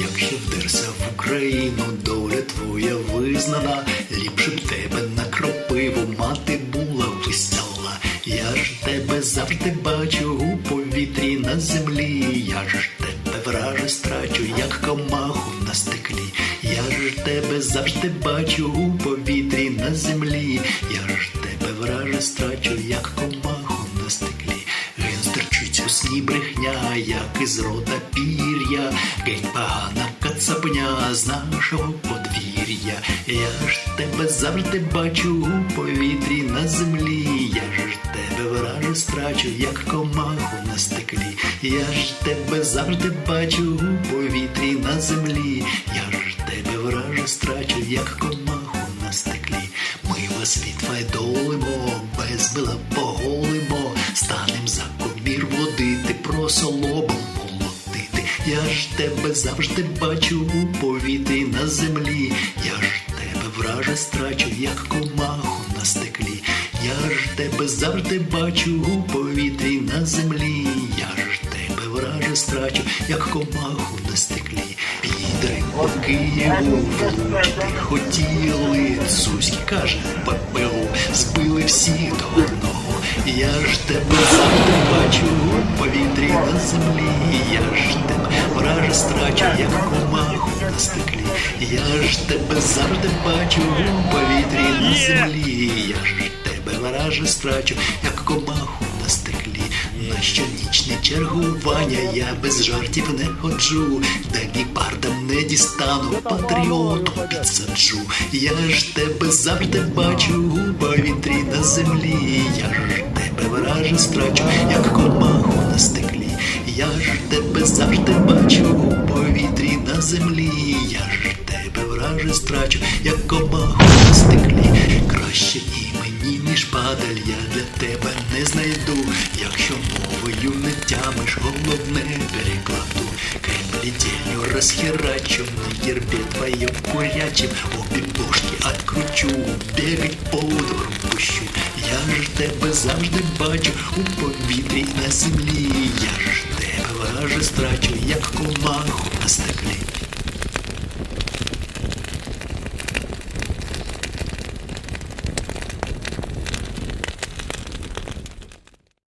Якщо вдерся в Україну, доля твоя визнана, ліпше б тебе на кропиву мати була вистяла. Я ж тебе завжди бачу у повітрі на землі. Я ж тебе враже страчу, як комаху на стеклі. Я ж тебе завжди бачу у повітрі на землі. Я ж тебе враже страчу, як комаху на стеклі. Він стерчить у сні як із рота пір'я, геть погана кацапня з нашого подвір'я. Я ж тебе завжди бачу у повітрі на землі. Я ж тебе враже страчу, як комаху на стеклі. Я ж тебе завжди бачу у повітрі на землі. Я ж тебе враже страчу, як комаху водити, просолобом молотити. Я ж тебе завжди бачу у повітрі на землі. Я ж тебе враже страчу, як комаху на стеклі. Я ж тебе завжди бачу у повітрі на землі. Я ж тебе враже страчу, як комаху на стеклі. Підри по Києву влучити хотіли. Зузьки каже, ППУ збили всі до одного. Я ж тебе завжди бачу землі. Я ж тебе враже страчу, як комаху на стеклі. Я ж тебе завжди бачу у повітрі на землі. Я ж тебе враже страчу, як комаху на стеклі. На щонічне чергування я без жартів не ходжу, де гіпардам не дістану, патріотом підсаджу. Я ж тебе завжди бачу у повітрі на землі. Я ж тебе враже страчу, як комаху на стеклі. Я ж тебе завжди бачу у повітрі на землі. Я ж тебе враже страчу, як комаху на стеклі. Краще і мені, ніж падаль, я для тебе не знайду. Якщо мовою не тямиш, головне перекладу. Расхерачу, на гербе твоем курячем Обе бошки откручу, бегать по двору пущу. Я ж тебе завжди бачу у повітрі на землі. Я ж тебе враже страчу, як комаху.